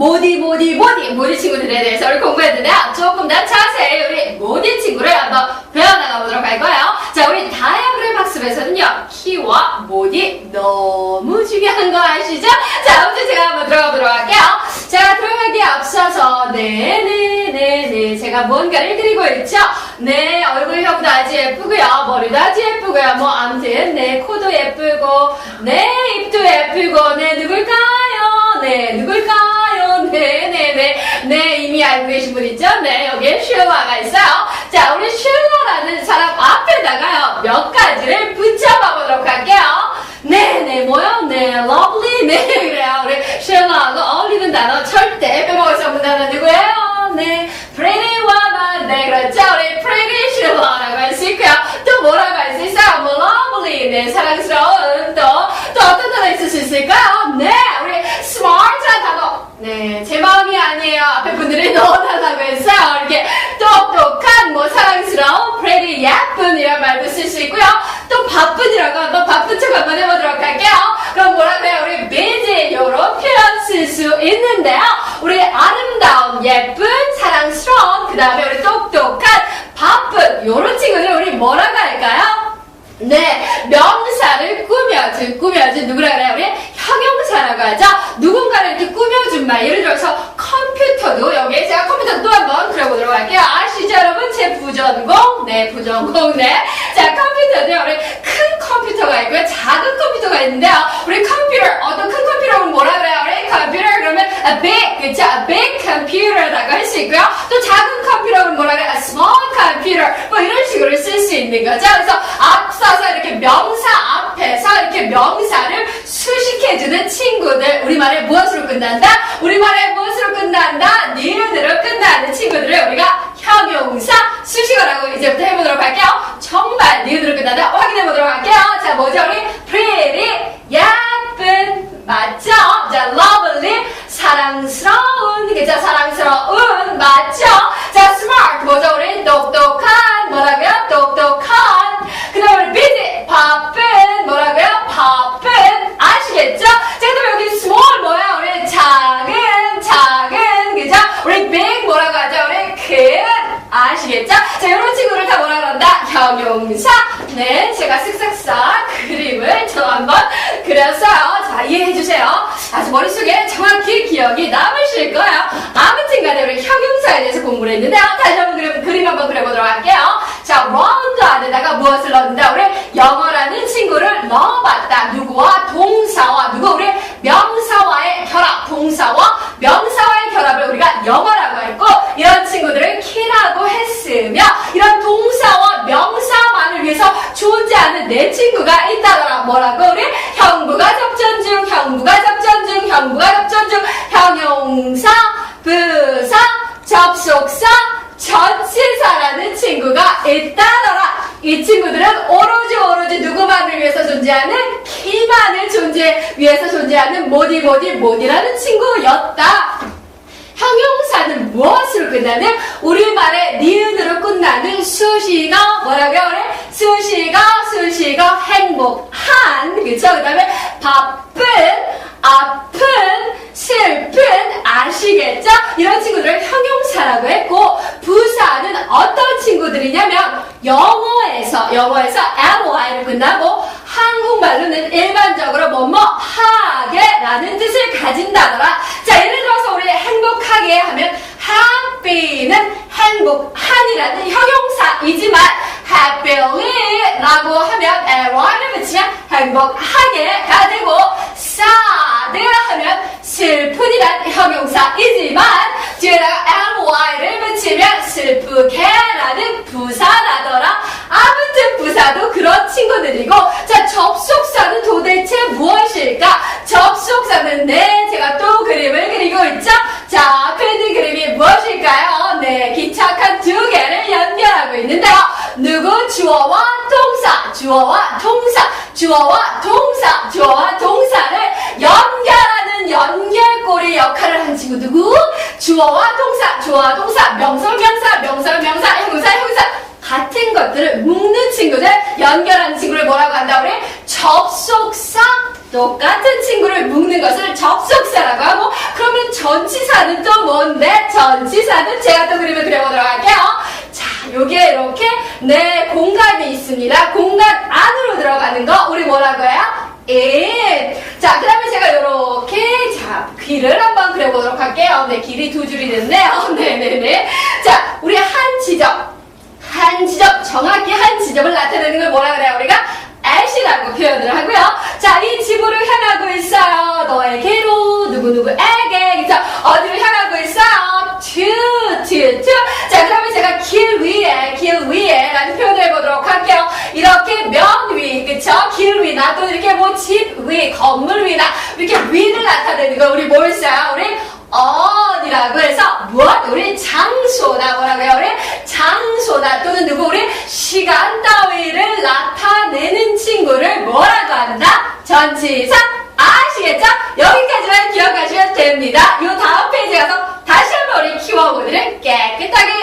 모디 모디 모디 모디 친구들에 대해서 우리 공부했는데요. 조금 더 자세히 우리 모디 친구를 한번 배워나가 보도록 할 거예요. 자, 우리 다이어그램 학습에서는요. 키와 모디 너무 중요한 거 아시죠? 자, 아무튼 제가 한번 들어가 보도록 할게요. 제가 들어가기에 앞서서 네네 네 네 제가 뭔가를 그리고 있죠? 네 얼굴형도 아주 예쁘고요 머리도 아주 예쁘고요 뭐 아무튼 네 코도 예쁘고 네 입도 예쁘고 네 누굴 알고 계신 분 있죠? 네 여기에 슐라가 있어요 자 우리 슐라라는 사람 앞에다가요 몇 가지를 붙여봐 보도록 할게요 네 네 뭐요? 네 lovely 네 그래요 우리 슐라하고 어울리는 단어 절대 빼먹을 수 없는 단어 누구예요? 네 pretty woman 네 그렇죠 우리 pretty 슐라라고 할 수 있고요 또 뭐라고 할 수 있어요? 뭐 lovely 네 사랑스러운 또, 또 어떤 단어 있을 수 있을까요? 네 우리 smart한 단어 네 제 마음이 아니에요 앞에 분들이 넣어달라고 했어요 이렇게 똑똑한 뭐 사랑스러운 pretty 예쁜 이런 말도 쓸 수 있고요 또 바쁜이라고 한번 바쁜 척 한번 해보도록 할게요 그럼 뭐라고 해요 우리 busy 요런 표현 쓸 수 있는데요 우리 아름다운 예쁜 사랑스러운 그 다음에 우리 똑똑한 바쁜 요런 친구들 우리 뭐라고 할까요? 네, 명사를 꾸며준, 꾸며준 누구라 그래요? 우리 형용사라고 하죠? 말, 예를 들어서 컴퓨터도, 여기에 제가 컴퓨터 또 한번 그려보도록 할게요. 아시죠, 여러분? 제 부전공? 네, 부전공, 네. 자, 컴퓨터도 우리 큰 컴퓨터가 있고요. 작은 컴퓨터가 있는데요. 우리 컴퓨터, 어떤 큰 컴퓨터는 뭐라 그래요? 우리 컴퓨터, 그러면 a big, 그쵸? a big computer라고 할 수 있고요. 또 작은 컴퓨터는 뭐라 그래요? a small computer. 뭐 이런 식으로 쓸 수 있는 거죠. 그래서 앞서서 이렇게 명사 앞에서 이렇게 명사를 수식해주는 친구들. 우리말에 무엇으로 끝난다? 우리말에 무엇으로 끝난다? 니은으로 끝나는 친구들을 우리가 형용사 수식어라고 이제부터 해보도록 할게요. 정말 니은으로 끝난다? 확인해보도록 할게요. 자, 뭐죠? 우리 pretty, 예쁜, 맞죠? 자, lovely, 사랑스러운, 그죠? 사랑스러운, 맞죠? 자, smart, 뭐죠? 우리 똑똑한, 뭐라고요? 똑똑한. 그 다음에 우리 busy, 바쁜, 뭐라고요? 바쁜. 아시겠죠? 자, 그 다음에 여기 small 뭐야? 우리 작은, 작은, 그죠? 우리 big 뭐라고 하죠? 우리 큰. 아시겠죠? 자, 이런 친구를 다 뭐라 그런다? 형용사. 네, 제가 쓱싹싹 그림을 저 한번 그렸어요. 자, 이해해 주세요. 아주 머릿속에 정확히 기억이 남으실 거예요. 아무튼 간에 우리 형용사에 대해서 공부를 했는데요. 다시 한번 그림, 그림 한번 그려보도록 할게요. 자, round 안에다가 무엇을 넣는다? 우리 영어라는 친구를 넣어봤다. 누구와? 동사와 누구? 우리 명사와의 결합. 동사와 명사와의 결합을 우리가 영어라고 했고 이런 친구들을 키라고 했으며 이런 동사와 명사만을 위해서 존재하는 내 친구가 있다더라. 뭐라고? 우리 형부가 접전 중, 형부가 접전 중, 형부가 접전 중, 형용사, 부사, 접속사, 전치사라는 친구가 있다더라. 이 친구들은 오로지 오로지 누구만을 위해서 존재하는 키만을 존재 위해서 존재하는 모디 모디 모디라는 친구였다. 형용사는 무엇으로 끝나는 우리말의 니은으로 끝나는 수식어 뭐라고요? 우리 수식어 수식어 행복한 그쵸? 그 다음에 바쁜 아픈 슬픈 아시겠죠? 이런 친구들을 형용사라고 했고 부사는 어떤 친구들이냐면 영어에서 영어에서 ly로 끝나고 한국말로는 일반적으로 뭐뭐 하게라는 뜻을 가진다더라. 자 예를 들어서 우리 행복하게 하면 happy는 행복한이라는 형용사이지만 happyly라고 하면 ly를 붙이면 행복하게가 되고 sad 하면 슬픈이란 형용사이지만 뒤에다가 ly를 붙이면 슬프게라는 부사라더라. 아무튼 부사도 그런 친구들이고 자 접속사는 도대체 무엇일까? 접속사는 네 제가 또 그림을 그리고 있죠. 자 앞에 있는 그림이 무엇일까요? 네 기착한 두 개를 연결하고 있는데요. 누구? 주어와 동사. 주어와 동사. 주어와 동사. 주어와 동사를 연결하는 연결고리 역할을 한 친구 누구? 주어와 동사. 주어와 동사. 명설 명사 명설 명사 형사 형사. 같은 것들을 묶는 친구들 연결하는 친구를 뭐라고 한다 우리 접속사. 똑같은 친구를 묶는 것을 접속사라고 하고 그러면 전치사는 또 뭔데? 전치사는 제가 또 그림을 그려보도록 할게요. 자, 요게 이렇게 내 공간이 있습니다. 공간 안으로 들어가는 거 우리 뭐라고 해요? in. 자, 그 다음에 제가 요렇게 자, 귀를 한번 그려보도록 할게요. 네, 길이 두 줄이 됐네요. 네네네. 자, 우리 한 지점. 한 지점, 정확히 한 지점을 나타내는 걸 뭐라 그래요? 우리가 at이라고 표현을 하고요. 자, 이 집으로 향하고 있어요. 너에게로, 누구누구에게. 그죠? 어디로 향하고 있어요? to, to, to. 자, 그러면 제가 길 위에, 길 위에 라는 표현을 해보도록 할게요. 이렇게 면 위, 그쵸? 길 위나 또 이렇게 뭐 집 위, 건물 위나 이렇게 위를 나타내는 거 우리 뭘 써요? 우리 on이라고 해서 무엇? 우리 장소나 뭐라고 해요? 우리 장소나 또는 누구? 우리 시간 따위를 나타내는 친구를 뭐라고 한다? 전치사 아시겠죠? 여기까지만 기억하시면 됩니다. 이 다음 페이지 가서 다시 한번 우리 키워드를 깨끗하게